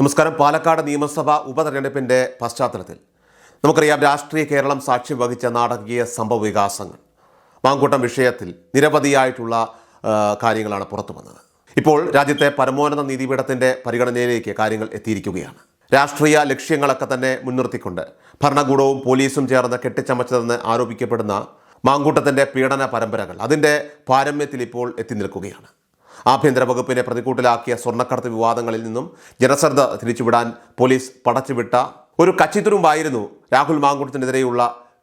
നമസ്കാരം. പാലക്കാട് നിയമസഭാ ഉപതെരഞ്ഞെടുപ്പിന്റെ പശ്ചാത്തലത്തിൽ നമുക്കറിയാം രാഷ്ട്രീയ കേരളം സാക്ഷ്യം വഹിച്ച നാടകീയ സംഭവ വികാസങ്ങൾ. മാങ്കൂട്ടം വിഷയത്തിൽ നിരവധിയായിട്ടുള്ള കാര്യങ്ങളാണ് പുറത്തു വന്നത്. ഇപ്പോൾ രാജ്യത്തെ പരമോന്നത നീതിപീഠത്തിന്റെ പരിഗണനയിലേക്ക് കാര്യങ്ങൾ എത്തിയിരിക്കുകയാണ്. രാഷ്ട്രീയ ലക്ഷ്യങ്ങളൊക്കെ തന്നെ മുൻനിർത്തിക്കൊണ്ട് ഭരണകൂടവും പോലീസും ചേർന്ന് കെട്ടിച്ചമച്ചതെന്ന് ആരോപിക്കപ്പെടുന്ന മാങ്കൂട്ടത്തിന്റെ പീഡന പരമ്പരകൾ അതിന്റെ പാരമ്യത്തിൽ ഇപ്പോൾ എത്തി നിൽക്കുകയാണ്. ആഭ്യന്തര വകുപ്പിനെ പ്രതികൂട്ടിലാക്കിയ സ്വർണക്കടത്ത് വിവാദങ്ങളിൽ നിന്നും ജനശ്രദ്ധ തിരിച്ചുവിടാൻ പോലീസ് പടച്ചുവിട്ട ഒരു കച്ചിത്തുരുമ്പായിരുന്നു രാഹുൽ മാങ്കുട്ടത്തിനെതിരെയുള്ള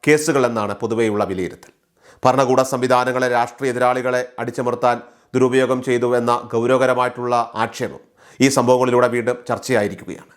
കേസുകളെന്നാണ് പൊതുവെയുള്ള വിലയിരുത്തൽ. ഭരണകൂട സംവിധാനങ്ങളെ രാഷ്ട്രീയ എതിരാളികളെ അടിച്ചമർത്താൻ ദുരുപയോഗം ചെയ്തു എന്ന ഗൗരവകരമായിട്ടുള്ള ആക്ഷേപം ഈ സംഭവങ്ങളിലൂടെ വീണ്ടും ചർച്ചയായിരിക്കുകയാണ്.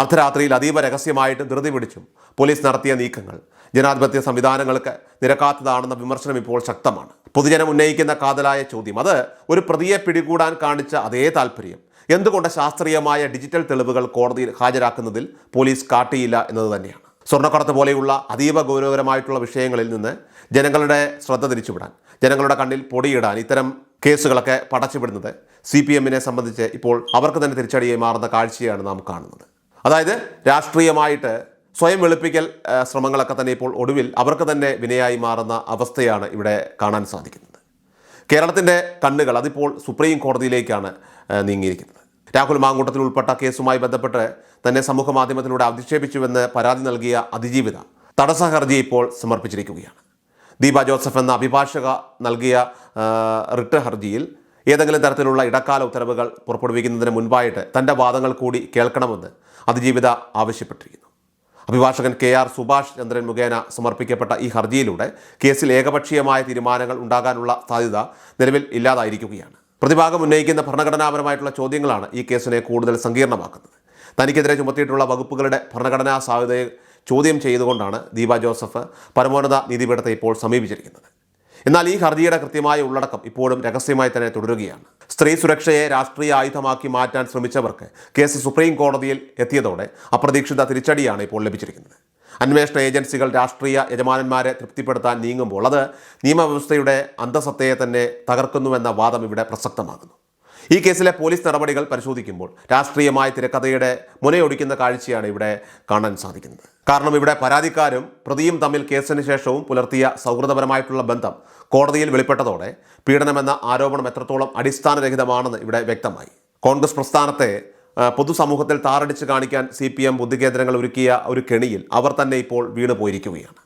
അർദ്ധരാത്രിയിൽ അതീവ രഹസ്യമായിട്ട് ധൃതി പിടിച്ചും പോലീസ് നടത്തിയ നീക്കങ്ങൾ ജനാധിപത്യ സംവിധാനങ്ങൾക്ക് നിരക്കാത്തതാണെന്ന വിമർശനം ഇപ്പോൾ ശക്തമാണ്. പൊതുജനം ഉന്നയിക്കുന്ന കാതലായ ചോദ്യം അത് ഒരു പ്രതിയെ പിടികൂടാൻ കാണിച്ച അതേ താല്പര്യം എന്തുകൊണ്ട് ശാസ്ത്രീയമായ ഡിജിറ്റൽ തെളിവുകൾ കോടതിയിൽ ഹാജരാക്കുന്നതിൽ പോലീസ് കാട്ടിയില്ല എന്നത് തന്നെയാണ്. സ്വർണക്കടത്ത് പോലെയുള്ള അതീവ ഗൗരവകരമായിട്ടുള്ള വിഷയങ്ങളിൽ നിന്ന് ജനങ്ങളുടെ ശ്രദ്ധ തിരിച്ചുവിടാൻ ജനങ്ങളുടെ കണ്ണിൽ പൊടിയിടാൻ ഇത്തരം കേസുകളൊക്കെ പടച്ചുവിടുന്നത് സി പി എമ്മിനെ സംബന്ധിച്ച് ഇപ്പോൾ അവർക്ക് തന്നെ തിരിച്ചടിയായി മാറുന്ന കാഴ്ചയാണ് നാം കാണുന്നത്. അതായത് രാഷ്ട്രീയമായിട്ട് സ്വയം വെളുപ്പിക്കൽ ശ്രമങ്ങളൊക്കെ തന്നെ ഇപ്പോൾ ഒടുവിൽ അവർക്ക് തന്നെ വിനയായി മാറുന്ന അവസ്ഥയാണ് ഇവിടെ കാണാൻ സാധിക്കുന്നത്. കേരളത്തിന്റെ കണ്ണുകൾ അതിപ്പോൾ സുപ്രീം കോടതിയിലേക്കാണ് നീങ്ങിയിരിക്കുന്നത്. രാഹുൽ മാങ്കൂട്ടത്തിൽ ഉൾപ്പെട്ട കേസുമായി ബന്ധപ്പെട്ട് തന്നെ സമൂഹ മാധ്യമത്തിലൂടെ അധിക്ഷേപിച്ചുവെന്ന് പരാതി നൽകിയ അതിജീവിത തടസ്സ ഹർജി ഇപ്പോൾ സമർപ്പിച്ചിരിക്കുകയാണ്. ദീപ ജോസഫ് എന്ന അഭിഭാഷക നൽകിയ റിട്ട് ഹർജിയിൽ ഏതെങ്കിലും തരത്തിലുള്ള ഇടക്കാല ഉത്തരവുകൾ പുറപ്പെടുവിക്കുന്നതിന് മുൻപായിട്ട് തന്റെ വാദങ്ങൾ കൂടി കേൾക്കണമെന്ന് അതിജീവിത ആവശ്യപ്പെട്ടിരിക്കുന്നു. അഭിഭാഷകൻ കെ ആർ സുഭാഷ് ചന്ദ്രൻ മുഖേന സമർപ്പിക്കപ്പെട്ട ഈ ഹർജിയിലൂടെ കേസിൽ ഏകപക്ഷീയമായ തീരുമാനങ്ങൾ ഉണ്ടാകാനുള്ള സാധ്യത നിലവിൽ ഇല്ലാതായിരിക്കുകയാണ്. പ്രതിഭാഗം ഉന്നയിക്കുന്ന ഭരണഘടനാപരമായിട്ടുള്ള ചോദ്യങ്ങളാണ് ഈ കേസിനെ കൂടുതൽ സങ്കീർണമാക്കുന്നത്. തനിക്കെതിരെ ചുമത്തിയിട്ടുള്ള വകുപ്പുകളുടെ ഭരണഘടനാ സാധ്യതയെ ചോദ്യം ചെയ്തുകൊണ്ടാണ് ദീപ ജോസഫ് പരമോന്നത നീതിപീഠത്തെ ഇപ്പോൾ സമീപിച്ചിരിക്കുന്നത്. എന്നാൽ ഈ ഹർജിയുടെ കൃത്യമായ ഉള്ളടക്കം ഇപ്പോഴും രഹസ്യമായി തന്നെ തുടരുകയാണ്. സ്ത്രീ സുരക്ഷയെ രാഷ്ട്രീയ ആയുധമാക്കി മാറ്റാൻ ശ്രമിച്ചവർക്ക് കേസ് സുപ്രീം കോടതിയിൽ എത്തിയതോടെ അപ്രതീക്ഷിത തിരിച്ചടിയാണ് ഇപ്പോൾ ലഭിച്ചിരിക്കുന്നത്. അന്വേഷണ ഏജൻസികൾ രാഷ്ട്രീയ യജമാനന്മാരെ തൃപ്തിപ്പെടുത്താൻ നീങ്ങുമ്പോൾ അത് നിയമവ്യവസ്ഥയുടെ അന്തസത്തയെ തന്നെ തകർക്കുന്നുവെന്ന വാദം ഇവിടെ പ്രസക്തമാകുന്നു. ഈ കേസിലെ പോലീസ് നടപടികൾ പരിശോധിക്കുമ്പോൾ രാഷ്ട്രീയമായ തിരക്കഥയുടെ മുനയൊടിക്കുന്ന കാഴ്ചയാണ് ഇവിടെ കാണാൻ സാധിക്കുന്നത്. കാരണം ഇവിടെ പരാതിക്കാരും പ്രതിയും തമ്മിൽ കേസിന് ശേഷവും പുലർത്തിയ സൗഹൃദപരമായിട്ടുള്ള ബന്ധം കോടതിയിൽ വെളിപ്പെട്ടതോടെ പീഡനമെന്ന ആരോപണം എത്രത്തോളം അടിസ്ഥാനരഹിതമാണെന്ന് ഇവിടെ വ്യക്തമായി. കോൺഗ്രസ് പ്രസ്ഥാനത്തെ പൊതുസമൂഹത്തിൽ താറടിച്ച് കാണിക്കാൻ സി പി എം ബുദ്ധികേന്ദ്രങ്ങൾ ഒരുക്കിയ ഒരു കെണിയിൽ അവർ തന്നെ ഇപ്പോൾ വീണു പോയിരിക്കുകയാണ്.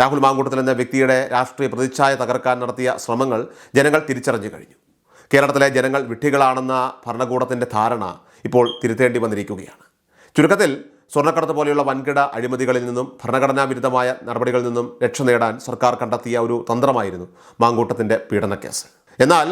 രാഹുൽ മാങ്കൂട്ടത്തിൽ എന്ന വ്യക്തിയുടെ രാഷ്ട്രീയ പ്രതിച്ഛായ തകർക്കാൻ നടത്തിയ ശ്രമങ്ങൾ ജനങ്ങൾ തിരിച്ചറിഞ്ഞു കഴിഞ്ഞു. കേരളത്തിലെ ജനങ്ങൾ വിട്ടികളാണെന്ന ഭരണകൂടത്തിന്റെ ധാരണ ഇപ്പോൾ തിരുത്തേണ്ടി വന്നിരിക്കുകയാണ്. ചുരുക്കത്തിൽ സ്വർണക്കടത്ത് പോലെയുള്ള വൻകിട അഴിമതികളിൽ നിന്നും ഭരണഘടനാ വിരുദ്ധമായ നടപടികളിൽ നിന്നും രക്ഷ നേടാൻ സർക്കാർ കണ്ടെത്തിയ ഒരു തന്ത്രമായിരുന്നു മാങ്കൂട്ടത്തിന്റെ പീഡനക്കേസ്. എന്നാൽ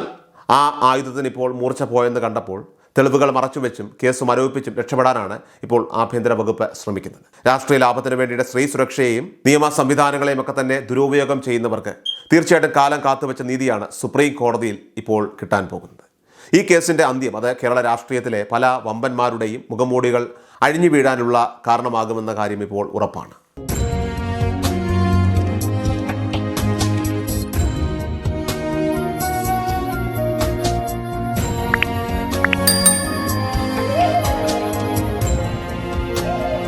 ആ ആയുധത്തിന് ഇപ്പോൾ മൂർച്ച പോയെന്ന് കണ്ടപ്പോൾ തെളിവുകൾ മറച്ചുവെച്ചും കേസ് മരവിപ്പിച്ചും രക്ഷപ്പെടാനാണ് ഇപ്പോൾ ആഭ്യന്തര വകുപ്പ് ശ്രമിക്കുന്നത്. രാഷ്ട്രീയ ലാഭത്തിന് വേണ്ടിയുടെ സ്ത്രീ സുരക്ഷയെയും നിയമ സംവിധാനങ്ങളെയും ഒക്കെ തന്നെ ദുരുപയോഗം ചെയ്യുന്നവർക്ക് തീർച്ചയായിട്ടും കാലം കാത്തുവെച്ച നീതിയാണ് സുപ്രീം കോടതിയിൽ ഇപ്പോൾ കിട്ടാൻ പോകുന്നത്. ഈ കേസിന്റെ അന്ത്യം അത് കേരള രാഷ്ട്രീയത്തിലെ പല വമ്പന്മാരുടെയും മുഖംമൂടികൾ അഴിഞ്ഞു വീഴാനുള്ള കാരണമാകുമെന്ന കാര്യം ഇപ്പോൾ ഉറപ്പാണ്.